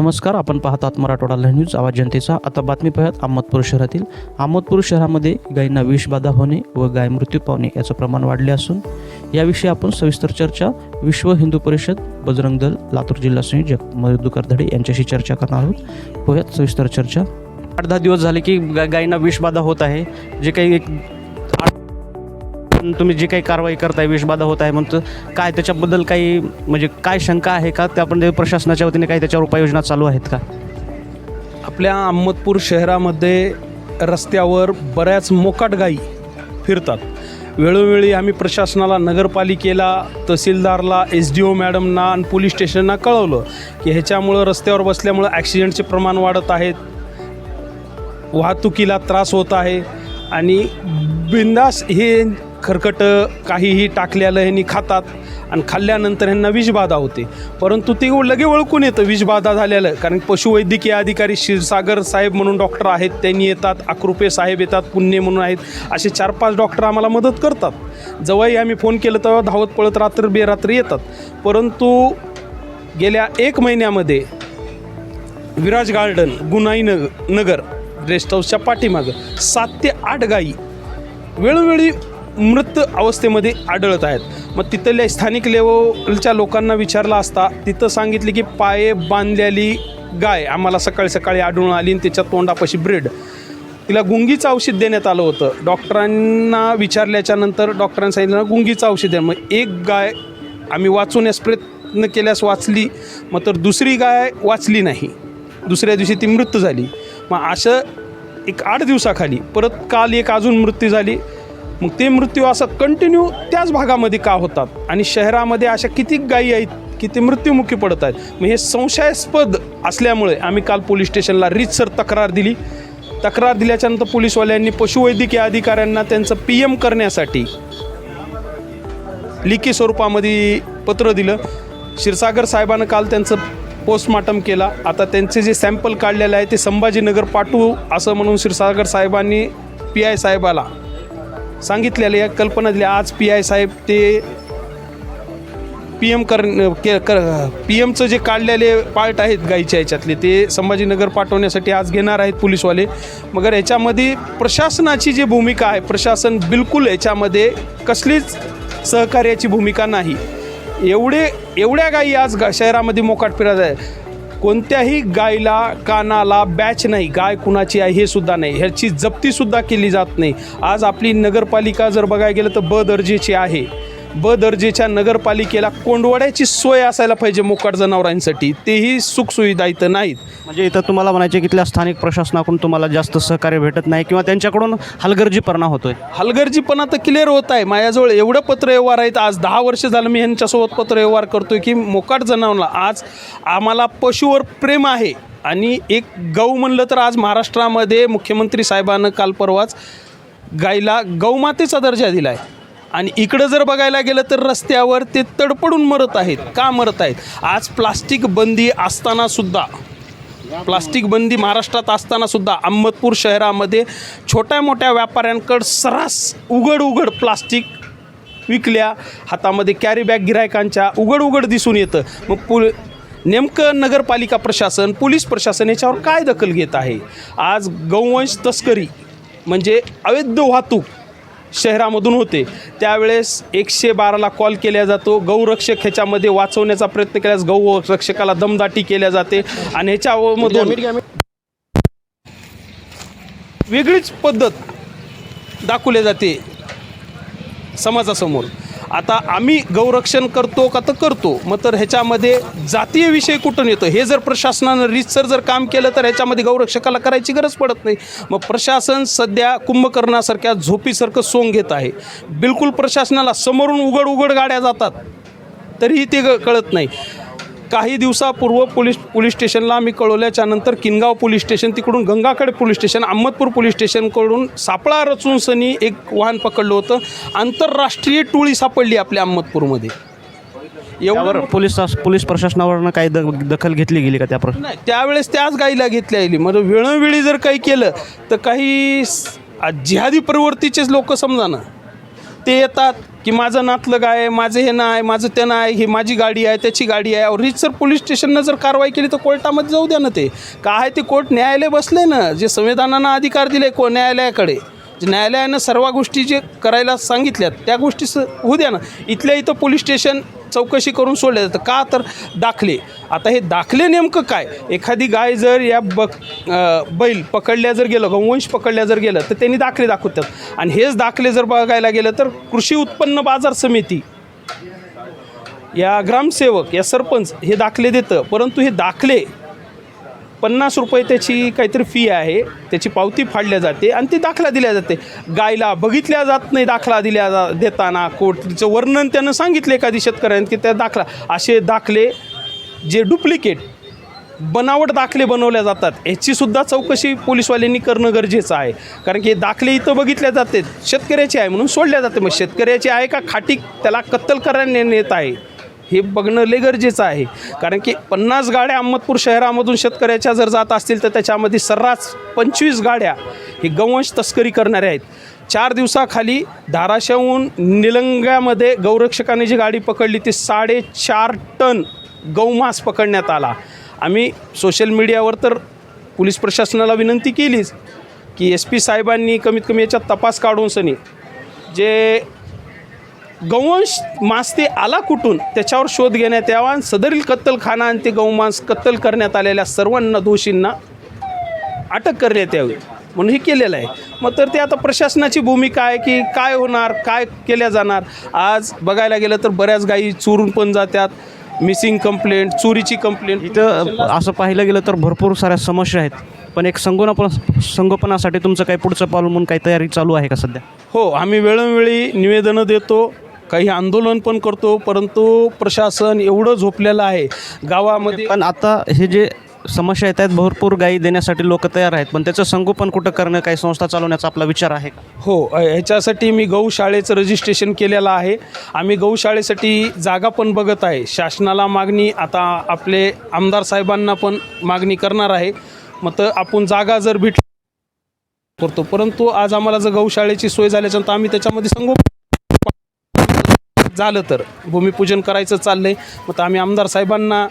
नमस्कार आपण पाहत आहात मराठवाडा लाईव्ह न्यूज आवाज जनतेचा. आता बातमी पाहत अहमदपूर शहरातील. अहमदपूर शहरामध्ये गायींना विषबाधा होणे व गाय मृत्यू पावणे याचं प्रमाण वाढले असून याविषयी आपण सविस्तर चर्चा विश्व हिंदू परिषद बजरंग दल लातूर जिल्हा संयोजक मधुकर धडे यांच्याशी चर्चा करणार आहोत. पोह्यात सविस्तर चर्चा. आठ दहा दिवस झाले की गायींना विषबाधा होत आहे. जे काही एक तुम्ही जी काही कारवाई करताय विषबाधा होत आहे म्हणतो काय त्याच्याबद्दल काही म्हणजे काय शंका आहे का? त्यामध्ये प्रशासनाच्या वतीने काही त्याच्यावर उपाययोजना चालू आहेत का? आपल्या अहमदपूर शहरामध्ये रस्त्यावर बऱ्याच मोकाट गाई फिरतात. वेळोवेळी आम्ही प्रशासनाला नगरपालिकेला तहसीलदारला एस डी ओ मॅडमना आणि पोलीस स्टेशनना कळवलं की ह्याच्यामुळं रस्त्यावर बसल्यामुळं ॲक्सिडेंटचे प्रमाण वाढत आहेत वाहतुकीला त्रास होत आहे आणि बिंदास हे खरकटं काहीही टाकलेलं ह्यांनी खातात आणि खाल्ल्यानंतर ह्यांना विषबाधा होते. परंतु ते लगे ओळखून येतं विषबाधा झालेलं कारण पशुवैद्यकीय अधिकारी क्षीरसागर साहेब म्हणून डॉक्टर आहेत. त्यांनी येतात अकृपे साहेब येतात पुण्य म्हणून आहेत. असे चार पाच डॉक्टर आम्हाला मदत करतात. जेव्हाही आम्ही फोन केलं तेव्हा धावत पळत रात्र बेरात्री येतात. परंतु गेल्या एक महिन्यामध्ये विराज गार्डन गुनाई नग नगर रेस्ट हाऊसच्या पाठीमागं सात ते आठ गायी वेळोवेळी मृत अवस्थेमध्ये आढळत आहेत. मग तिथल्या स्थानिक लेवलच्या लोकांना विचारला असता तिथं सांगितले की पाये बांधलेली गाय आम्हाला सकाळी सकाळी आढळून आली आणि त्याच्या तोंडापाशी ब्रेड. तिला गुंगीचं औषध देण्यात आलं होतं. डॉक्टरांना विचारल्याच्या नंतर डॉक्टरांनी सांगितलं गुंगीचं औषध द्या. मग एक गाय आम्ही वाचवण्यास प्रयत्न केल्यास वाचली मग तर दुसरी गाय वाचली नाही. दुसऱ्या दिवशी ती मृत्यू झाली. मग असं एक आठ दिवसाखाली परत काल एक अजून मृत्यू झाली. मग ते मृत्यू असं कंटिन्यू त्याच भागामध्ये का होतात? आणि शहरामध्ये अशा किती गायी आहेत की ते मृत्युमुखी पडत आहेत? मग हे संशयास्पद असल्यामुळे आम्ही काल पोलीस स्टेशनला रीतसर तक्रार दिली. तक्रार दिल्याच्यानंतर पोलीसवाल्यांनी पशुवैद्यकीय अधिकाऱ्यांना त्यांचं पी एम करण्यासाठी लिखी स्वरूपामध्ये पत्र दिलं. क्षीरसागर साहेबानं काल त्यांचं पोस्टमार्टम केला. आता त्यांचे जे सॅम्पल काढलेलं आहे ते संभाजीनगर पाठवू असं म्हणून क्षीरसागर साहेबांनी पी आय साहेबाला सांगितलेल्या या कल्पना दिल्या आज पी आय साहेब ते पी एम कर के कर पी एमचं जे काढलेले पार्ट आहेत गाईच्या याच्यातले ते संभाजीनगर पाठवण्यासाठी आज घेणार आहेत पोलीसवाले. मगर याच्यामध्ये प्रशासनाची जी भूमिका आहे प्रशासन बिलकुल याच्यामध्ये कसलीच सहकार्याची भूमिका नाही. एवढे एवढ्या गायी आज गा शहरामध्ये मोकाट फिरत आहे. कोणत्याही गायला कानाला बॅच नाही गाय कुणाची आहे हे सुद्धा नाही. ह्याची जप्तीसुद्धा केली जात नाही. आज आपली नगरपालिका जर बघायला गेलं तर ब दर्जेची आहे. ब दर्जेच्या नगरपालिकेला कोंडवड्याची सोय असायला पाहिजे मोकाट जनावरांसाठी. तेही सुखसुविधा इथं नाहीत. म्हणजे इथं तुम्हाला म्हणायचे की इथल्या स्थानिक प्रशासनाकडून तुम्हाला जास्त सहकार्य भेटत नाही किंवा त्यांच्याकडून हलगर्जीपणा होतोय. हलगर्जीपणा तर क्लिअर होत आहे. माझ्याजवळ एवढं पत्रव्यवहार आहेत. आज दहा वर्ष झालं मी ह्यांच्यासोबत पत्रव्यवहार करतोय की मोकाट जनावरला आज आम्हाला पशुवर प्रेम आहे. आणि एक गौ म्हणलं तर आज महाराष्ट्रामध्ये मुख्यमंत्री साहेबानं काल परवाच गायला गौमातेचा दर्जा दिला आहे आणि इकडं जर बघायला गेलं तर रस्त्यावर ते तडपडून मरत आहेत. का मरत आहेत? आज प्लास्टिक बंदी असतानासुद्धा प्लास्टिक बंदी महाराष्ट्रात असताना सुद्धा अहमदपूर शहरामध्ये छोट्या मोठ्या व्यापाऱ्यांकडं सरास उघड उघड प्लास्टिक विकल्या. हातामध्ये कॅरीबॅग गिरायकांच्या उघड उघड दिसून येतं. मग पुल नेमकं नगरपालिका प्रशासन पोलीस प्रशासन याच्यावर काय दखल घेत आहे? आज गौवंश तस्करी म्हणजे अवैध वाहतूक शहरामधून होते. त्यावेळेस एकशे बाराला कॉल केला जातो. गौरक्षक ह्याच्यामध्ये वाचवण्याचा प्रयत्न केल्यास गौ रक्षकाला दमदाटी केल्या जाते आणि ह्याच्यामधून वेगळीच पद्धत दाखवली जाते समाजासमोर. आता आम्ही गौरक्षण करतो का तर करतो. मग तर ह्याच्यामध्ये जातीय विषय कुठून येतो हे जर प्रशासनानं रीतसर जर काम केलं तर ह्याच्यामध्ये गौरक्षकाला करायची गरज पडत नाही. मग प्रशासन सध्या कुंभकर्णासारख्या झोपीसारखं सोंग घेत आहे. बिलकुल प्रशासनाला समोरून उघड उघड गाड्या जातात. तरीही ते ग- कळत नाही. काही दिवसापूर्व पोलीस पोलीस स्टेशनला आम्ही कळवल्याच्या नंतर किनगाव पोलीस स्टेशन तिकडून Gangakhed police station Ahmadpur police स्टेशनकडून सापळा रचून सनी एक वाहन पकडलं होतं. आंतरराष्ट्रीय टोळी सापडली आपल्या अहमदपूरमध्ये. एवढं पोलीस पोलीस प्रशासनावरनं काही द दखल घेतली गेली का त्या प्र नाही त्यावेळेस त्याच गाईला घेतल्या गेली. म्हणजे वेळोवेळी जर काही केलं तर काही जिहादी प्रवृत्तीचेच लोक समजा ना. ते येतात की माझं नातलं आहे माझं हे नाही माझं ते नाही ही माझी गाडी आहे त्याची गाडी आहे. और जर पोलीस स्टेशननं जर कारवाई केली तर कोर्टामध्ये जाऊ द्या ना ते. काय ते कोर्ट न्यायालय बसले ना जे संविधानानं अधिकार दिले को न्यायालयाकडे. न्यायालयानं सर्व गोष्टी जे करायला सांगितल्यात त्या गोष्टी स होऊ द्या ना. इथल्या इथं पोलीस स्टेशन चौकशी करून सोडल्या जातं का तर दाखले. आता हे दाखले नेमकं काय? एखादी गाय जर या बक बैल पकडल्या जर गेलं गौवंश पकडल्या जर गेलं तर त्यांनी दाखले दाखवतात. आणि हेच दाखले जर बघायला गेलं तर कृषी उत्पन्न बाजार समिती या ग्रामसेवक या सरपंच हे दाखले देतं. परंतु हे दाखले पन्नास रुपये त्याची काहीतरी फी आहे. त्याची पावती फाडल्या जाते आणि ती दाखला दिल्या जाते. गायला बघितल्या जात नाही दाखला दिल्या जा देताना. कोर्टचं वर्णन त्यानं सांगितलं एखादी शेतकऱ्यानं की त्या दाखला. असे दाखले जे डुप्लिकेट बनावट दाखले बनवल्या जातात. ह्याचीसुद्धा चौकशी पोलीसवाल्यांनी करणं गरजेचं आहे. कारण की हे दाखले इथं बघितल्या जाते. शेतकऱ्याचे आहे म्हणून सोडल्या जाते. मग शेतकऱ्याचे आहे का खाटी? त्याला कत्तल नेत येत आहे. हे बघणं लय गरजेचं आहे. कारण की पन्नास गाड्या अहमदपूर शहरामधून शेतकऱ्याच्या जर जात असतील तर त्याच्यामध्ये सर्रास पंचवीस गाड्या हे गवंश तस्करी करणाऱ्या आहेत. चार दिवसाखाली धाराशिवहून निलंग्यामध्ये गौरक्षकाने जी गाडी पकडली ती साडेचार टन गौमास पकडण्यात आला. आम्ही सोशल मीडियावर तर पोलीस प्रशासनाला विनंती केलीच की एस पी साहेबांनी कमीत कमी याच्यात तपास काढून सनी. जे गौवंश मांस ते आला कुठून? त्याच्यावर शोध घेण्यात यावा आणि सदरील कत्तलखाना आणि ते गौमांस कत्तल करण्यात आलेल्या सर्वांना दोषींना अटक करण्यात यावी म्हणून हे केलेलं आहे. मग तर ते आता प्रशासनाची भूमिका आहे की काय होणार काय केल्या जाणार? आज बघायला गेलं तर बऱ्याच गायी चोरून पण जातात मिसिंग कंप्लेंट चोरीची कंप्लेंट इथं असं पाहिलं गेलं तर भरपूर साऱ्या समस्या आहेत. पण एक संगोपन संगोपनासाठी तुमचं काही पुढचं पाऊल म्हणून काही तयारी चालू आहे का सध्या? हो आम्ही वेळोवेळी निवेदनं देतो. काही आंदोलन पण करतो परंतु प्रशासन एवढं झोपलेलं आहे. गावामध्ये पण आता हे जे समस्या येत आहेत भरपूर गायी देण्यासाठी लोक तयार आहेत पण त्याचं संगोपन कुठं करणं काही संस्था चालवण्याचा आपला विचार आहे का? हो ह्याच्यासाठी मी गौशाळेचं रजिस्ट्रेशन केलेलं आहे. आम्ही गौशाळेसाठी जागा पण बघत आहे. शासनाला मागणी आता आपले आमदार साहेबांना पण मागणी करणार आहे. मग तर आपण जागा जर भेट करतो. परंतु आज आम्हाला जर गौशाळेची सोय झाल्याच्यानंतर आम्ही त्याच्यामध्ये संगोपन झालं तर. भूमिपूजन करायचं चाललं आहे मग तर आम्ही आमदार साहेबांना